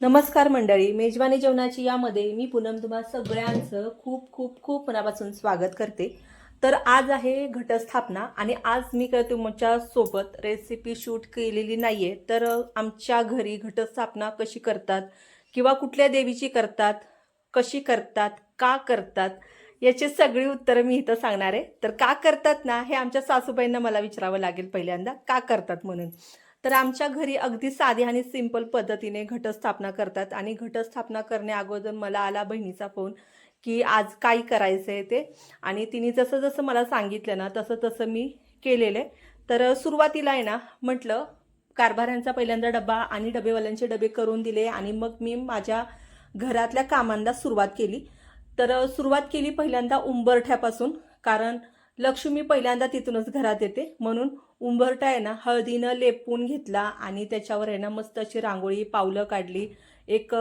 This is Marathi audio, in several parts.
नमस्कार मंडळी मेजवानी जेवणाची यामध्ये मी पूनम तुम्हा सगळ्यांचं खूप खूप खूप मनापासून स्वागत करते. तर आज आहे घटस्थापना आणि आज मी काय तुमच्यासोबत रेसिपी शूट केलेली नाहीये. तर आमच्या घरी घटस्थापना कशी करतात किंवा कुठल्या देवीची करतात कशी करतात का करतात याची सगळी उत्तरं मी इथं सांगणार आहे. तर का करतात ना हे आमच्या सासूबाईंना मला विचारावं लागेल पहिल्यांदा. का करतात म्हणून. तर आमच्या घरी अगदी साधी आणि सिंपल पद्धतीने घटस्थापना करतात. आणि घटस्थापना करण्याअगोदर मला आला बहिणीचा फोन की आज काय करायचं आहे ते. आणि तिने जसं जसं मला सांगितलं ना तसं तसं मी केलेलं. आहे तर सुरुवातीला आहे ना म्हटलं कारभाऱ्यांचा पहिल्यांदा डबा आणि डबेवाल्यांचे डबे करून दिले आणि मग मी माझ्या घरातल्या कामांना सुरुवात केली. तर सुरुवात केली पहिल्यांदा उंबरठ्यापासून कारण लक्ष्मी पहिल्यांदा तिथूनच घरात येते. म्हणून उंबरटा आहे ना हळदीनं लेपून घेतला आणि त्याच्यावर आहे ना मस्त अशी रांगोळी पावलं काढली. एक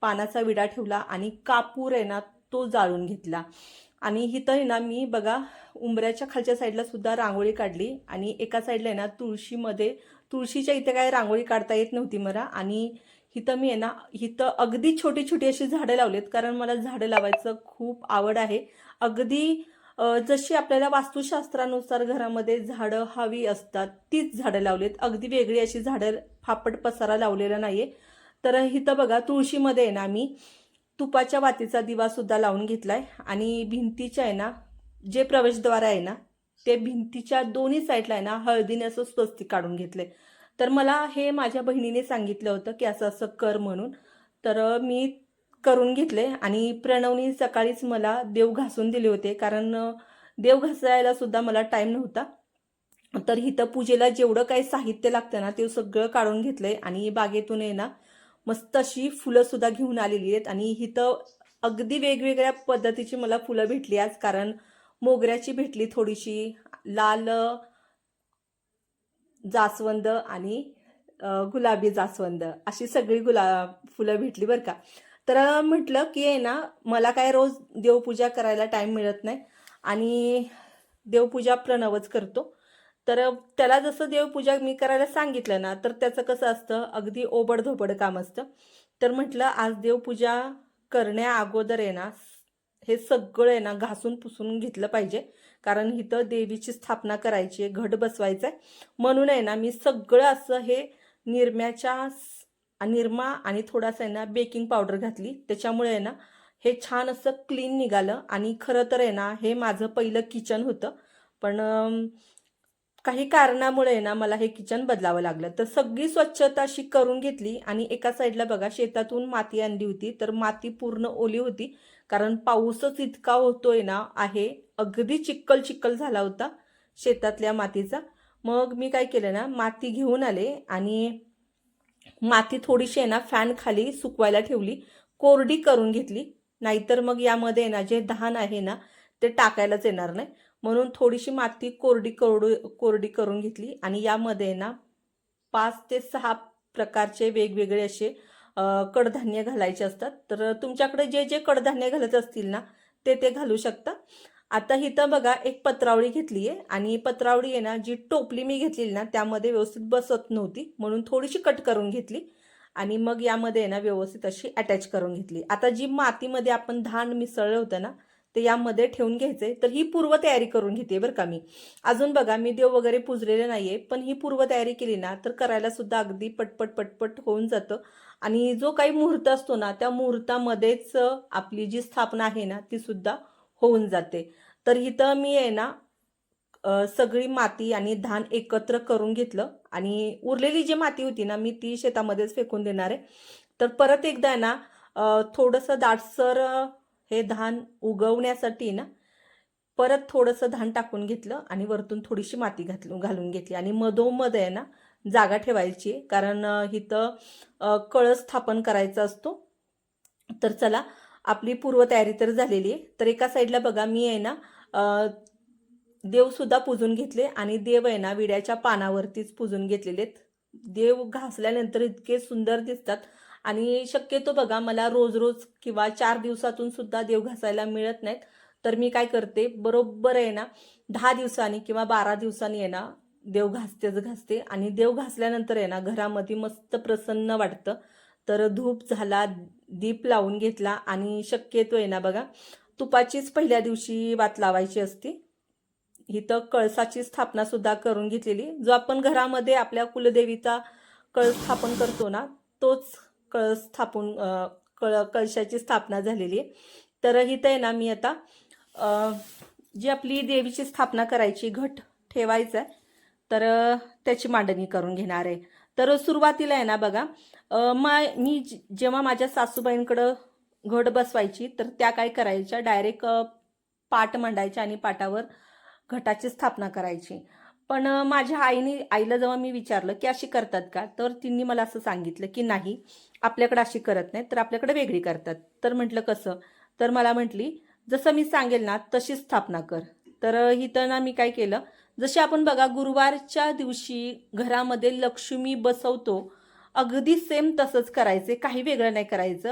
पानाचा विडा ठेवला आणि कापूर आहे ना तो जाळून घेतला. आणि इथं आहे ना मी बघा उंबऱ्याच्या खालच्या साईडला सुद्धा रांगोळी काढली आणि एका साईडला आहे ना तुळशीमध्ये तुळशीच्या इथे काय रांगोळी काढता येत नव्हती मला. आणि इथं मी आहे ना इथं अगदी छोटी छोटी अशी झाडं लावलीत कारण मला झाडं लावायचं खूप आवड आहे. अगदी जशी आपल्याला वास्तुशास्त्रानुसार घरामध्ये झाडं हवी असतात तीच झाडं लावलीत. अगदी वेगळी अशी झाडं फापट पसारा लावलेला नाहीये. तर इथं बघा तुळशीमध्ये आहे ना मी तुपाच्या वातीचा दिवा सुद्धा लावून घेतलाय. आणि भिंतीच्या आहे ना जे प्रवेशद्वार आहे ना ते भिंतीच्या दोन्ही साईडला आहे ना हळदीने असं स्वस्तिक काढून घेतलंय. तर मला हे माझ्या बहिणीने सांगितलं होतं की असं असं कर म्हणून. तर मी करून घेतले आणि प्रणवनी सकाळीच मला देव घासून दिले होते. कारण देव घासायला सुद्धा मला टाईम नव्हता. तर इथं पूजेला जेवढं काही साहित्य लागतं ना ते सगळं काढून घेतलंय आणि बागेतून आहे ना मस्त अशी फुलं सुद्धा घेऊन आलेली आहेत. आणि इथं अगदी वेगवेगळ्या पद्धतीची मला फुलं भेटली आज. कारण मोगऱ्याची भेटली थोडीशी लाल जास्वंद आणि गुलाबी जास्वंद. अशी सगळी गुला फुलं भेटली बरं का. तर म्हटलं की आहे ना मला काय रोज देवपूजा करायला टाईम मिळत नाही आणि देवपूजा प्रणवच करतो. तर त्याला जसं देवपूजा मी करायला सांगितलं ना तर त्याचं कसं असतं अगदी ओबडधोबड काम असतं. तर म्हटलं आज देवपूजा करण्या अगोदर आहे ना हे सगळं आहे ना घासून पुसून घेतलं पाहिजे. कारण इथं देवीची स्थापना करायची आहे घट बसवायचं आहे म्हणून आहे ना मी सगळं असं हे निरम्याच्या निरमा आणि थोडासा आहे ना बेकिंग पावडर घातली. त्याच्यामुळे आहे ना हे छान असं क्लीन निघालं. आणि खरं तर आहे ना हे माझं पहिलं किचन होतं. पण काही कारणामुळे आहे ना मला हे किचन बदलावं लागलं. तर सगळी स्वच्छता अशी करून घेतली. आणि एका साईडला बघा शेतातून माती आणली होती. तर माती पूर्ण ओली होती. कारण पाऊसच इतका होतोय ना आहे. अगदी चिक्कल चिक्कल झाला होता शेतातल्या मातीचा. मग मी काय केलं ना माती घेऊन आले. आणि माती थोडीशी आहे ना फॅन खाली सुकवायला ठेवली कोरडी करून घेतली. नाहीतर मग यामध्ये ना जे धान आहे ना ते टाकायलाच येणार नाही. म्हणून थोडीशी माती कोरडी कोरडी कोरडी करून घेतली. आणि यामध्ये ना पाच ते सहा प्रकारचे वेगवेगळे असे कडधान्य घालायचे असतात. तर तुमच्याकडे जे जे कडधान्य घालत असतील ना ते ते घालू शकता. आता इथं बघा एक पत्रावळी घेतली आहे आणि पत्रावळी आहे ना जी टोपली मी घेतलेली ना त्यामध्ये व्यवस्थित बसत नव्हती. म्हणून थोडीशी कट करून घेतली. आणि मग यामध्ये आहे ना व्यवस्थित अशी अटॅच करून घेतली. आता जी मातीमध्ये आपण धान मिसळलं होतं ना ते यामध्ये ठेवून घ्यायचंय. तर ही पूर्वतयारी करून घेते बरं का मी. अजून बघा मी देव वगैरे पुजलेले नाहीये पण ही पूर्वतयारी केली ना तर करायला सुद्धा अगदी पटपट पटपट होऊन जातं. आणि जो काही मुहूर्त असतो ना त्या मुहूर्तामध्येच आपली जी स्थापना आहे ना ती सुद्धा होऊन जाते. तर इथं मी आहे ना सगळी माती आणि धान एकत्र करून घेतलं आणि उरलेली जी माती होती ना मी ती शेतामध्येच फेकून देणार आहे. तर परत एकदा आहे ना थोडंसं दाटसर हे धान उगवण्यासाठी ना परत थोडंसं धान टाकून घेतलं आणि वरतून थोडीशी माती घातलून घालून घेतली. आणि मधोमध आहे ना जागा ठेवायची आहे. कारण इथं कळस स्थापन करायचा असतो. तर चला आपली पूर्वतयारी तर झालेली आहे. तर एका साईडला बघा मी आहे ना देवसुद्धा पूजून घेतले आणि देव आहे ना विड्याच्या पानावरतीच पूजून घेतलेले आहेत. देव घासल्यानंतर इतके सुंदर दिसतात. आणि शक्यतो बघा मला रोज रोज किंवा चार दिवसातून सुद्धा देव घासायला मिळत नाहीत. तर मी काय करते बरोबर आहे ना दहा दिवसांनी किंवा बारा दिवसांनी आहे ना देव घासतेच घासते. आणि देव घासल्यानंतर आहे ना घरामध्ये मस्त प्रसन्न वाटतं. तर धूप झाला दीप लावून घेतला आणि शक्यतो आहे ना बघा तुपाचीच पहिल्या दिवशी वात लावायची असती. इथं कळसाची स्थापना सुद्धा करून घेतलेली. जो आपण घरामध्ये आपल्या कुलदेवीचा कळस स्थापन करतो ना तोच कळस स्थापून कळ कळशाची स्थापना झालेली आहे. तर इथं आहे ना मी आता जी आपली देवीची स्थापना करायची घट ठेवायचा आहे तर त्याची मांडणी करून घेणार आहे. तर सुरुवातीला आहे ना बघा मा मी जेव्हा माझ्या सासूबाईंकडं घट बसवायची तर त्या काय करायच्या डायरेक्ट पाट मांडायच्या आणि पाटावर घटाची स्थापना करायची. पण माझ्या आईने आईला जेव्हा मी विचारलं की अशी करतात का तर तिने मला असं सांगितलं की नाही आपल्याकडे अशी करत नाही तर आपल्याकडे वेगळी करतात. तर म्हटलं कसं? तर मला म्हटली जसं मी सांगेल ना तशी स्थापना कर. तर अ, इथं ना मी काय केलं जसे आपण बघा गुरुवारच्या दिवशी घरामध्ये लक्ष्मी बसवतो अगदी सेम तसंच करायचे काही वेगळं नाही करायचं.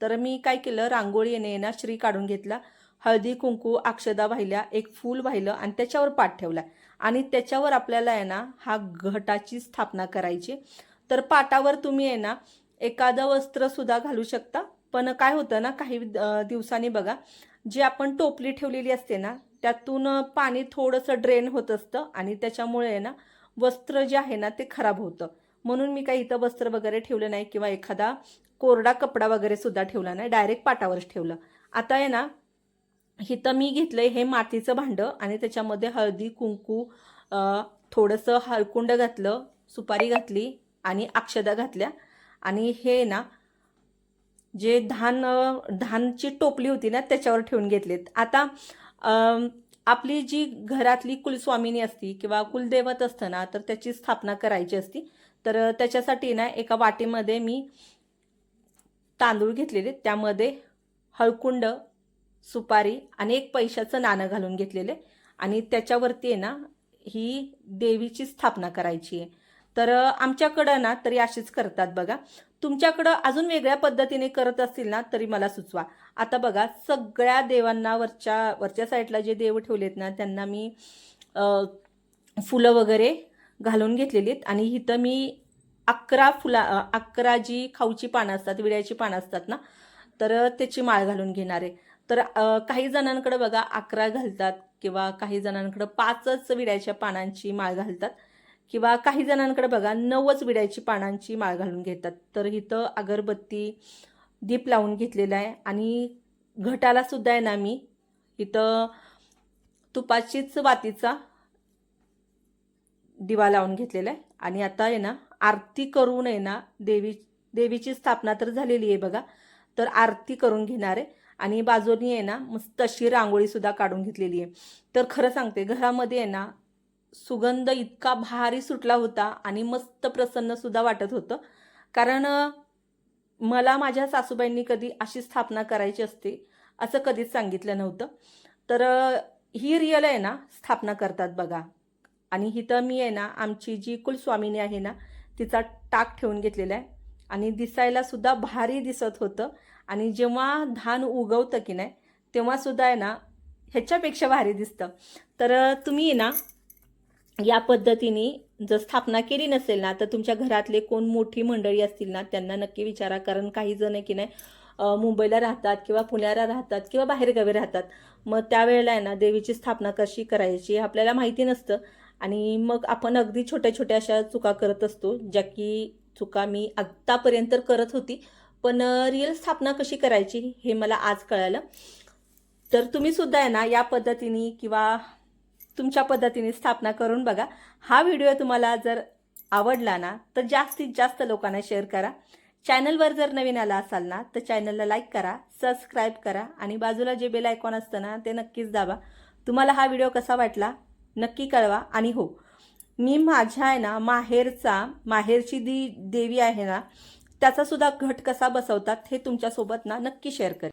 तर मी काय केलं रांगोळी येणे ना श्री काढून घेतला. हळदी कुंकू अक्षदा वाहिल्या एक फूल वाहिलं आणि त्याच्यावर पाठ ठेवला. आणि त्याच्यावर आपल्याला आहे ना हा घटाची स्थापना करायची. तर पाटावर तुम्ही आहे ना एखादं वस्त्रसुद्धा घालू शकता. पण काय होतं ना काही दिवसांनी बघा जी आपण टोपली ठेवलेली असते ना त्यातून पाणी थोडंसं ड्रेन होत असतं आणि त्याच्यामुळे आहे ना वस्त्र जे आहे ना ते खराब होतं. म्हणून मी काही इथं वस्त्र वगैरे ठेवलं नाही किंवा एखादा कोरडा कपडा वगैरे सुद्धा ठेवला नाही. डायरेक्ट पाटावरच ठेवलं. आता आहे ना इथं मी घेतलं हे मातीचं भांडं आणि त्याच्यामध्ये हळदी कुंकू थोडंसं हळकुंड घातलं सुपारी घातली आणि अक्षदा घातल्या. आणि हे ना जे धान धानची टोपली होती ना त्याच्यावर ठेवून घेतलेत. आता आपली जी घरातली कुलस्वामिनी असती किंवा कुलदैवत असतं ना तर त्याची स्थापना करायची असती. तर त्याच्यासाठी ना एका वाटीमध्ये मी तांदूळ घेतलेले त्यामध्ये हळकुंड सुपारी आणि एक पैशाचं नाणं घालून घेतलेले. आणि त्याच्यावरती आहे ना ही देवीची स्थापना करायची आहे. तर आमच्याकडं ना तरी अशीच करतात बघा. तुमच्याकडं अजून वेगळ्या पद्धतीने करत असतील ना तरी मला सुचवा. आता बघा सगळ्या देवांना वरच्या वरच्या साईडला जे देव ठेवलेत ना त्यांना मी फुलं वगैरे घालून घेतलेली आहेत. आणि इथं मी अकरा फुला अकरा जी खाऊची पानं असतात विड्याची पानं असतात ना तर त्याची माळ घालून घेणार आहे. तर काही जणांकडे बघा अकरा घालतात किंवा काही जणांकडे पाचच विड्याच्या पानांची माळ घालतात. किंवा काही जणांकडे बघा नवच विड्याची पानांची माळ घालून घेतात. तर इथं अगरबत्ती दीप लावून घेतलेला आहे आणि घटाला सुद्धा आहे ना मी इथं तुपाचीच वातीचा दिवा लावून घेतलेला आहे. आणि आता आहे ना आरती करून आहे ना देवी देवीची स्थापना तर झालेली आहे बघा तर आरती करून घेणार आहे. आणि बाजूनी आहे ना मस्त अशी रांगोळीसुद्धा काढून घेतलेली आहे. तर खरं सांगते घरामध्ये आहे ना सुगंध इतका भारी सुटला होता आणि मस्त प्रसन्नसुद्धा वाटत होतं. कारण मला माझ्या सासूबाईंनी कधी अशी स्थापना करायची असते असं कधीच सांगितलं नव्हतं. तर ही रिअल आहे ना स्थापना करतात बघा. आणि इथं मी आहे ना आमची जी कुलस्वामिनी आहे ना तिचा टाक ठेवून घेतलेला आहे. आणि दिसायला सुद्धा भारी दिसत होतं. आणि जेव्हा धान उगवतं की नाही तेव्हासुद्धा आहे ना ह्याच्यापेक्षा भारी दिसतं. तर तुम्ही आहे ना या पद्धतीने जर स्थापना केली नसेल ना तर तुमच्या घरातले कोण मोठी मंडळी असतील ना त्यांना नक्की विचारा. कारण काही जण आहे की नाही मुंबईला राहतात किंवा पुण्याला राहतात किंवा बाहेरगावी राहतात. मग त्यावेळेला आहे ना देवीची स्थापना कशी करायची हे आपल्याला माहिती नसतं. आणि मग आपण अगदी छोट्या छोट्या अशा चुका करत असतो ज्या की चुका मी आत्तापर्यंत करत होती. पण रिअल स्थापना कशी करायची हे मला आज कळालं. तर तुम्ही सुद्धा आहे ना या पद्धतीने किंवा तुमच्या पद्धतीने स्थापना करून बघा. हा व्हिडिओ तुम्हाला जर आवडला ना तर जास्तीत जास्त लोकांना शेअर करा. चॅनलवर जर नवीन आला असाल ना तर चॅनलला लाईक करा सबस्क्राईब करा आणि बाजूला जे बेल आयकॉन असतं ना ते नक्कीच दाबा. तुम्हाला हा व्हिडिओ कसा वाटला नक्की कळवा आणि हो. मी माझ्या आहे ना माहेरचा माहेरची दी देवी आहे ना त्याचासुद्धा घट कसा बसवतात हे तुमच्यासोबत ना नक्की शेअर करेन.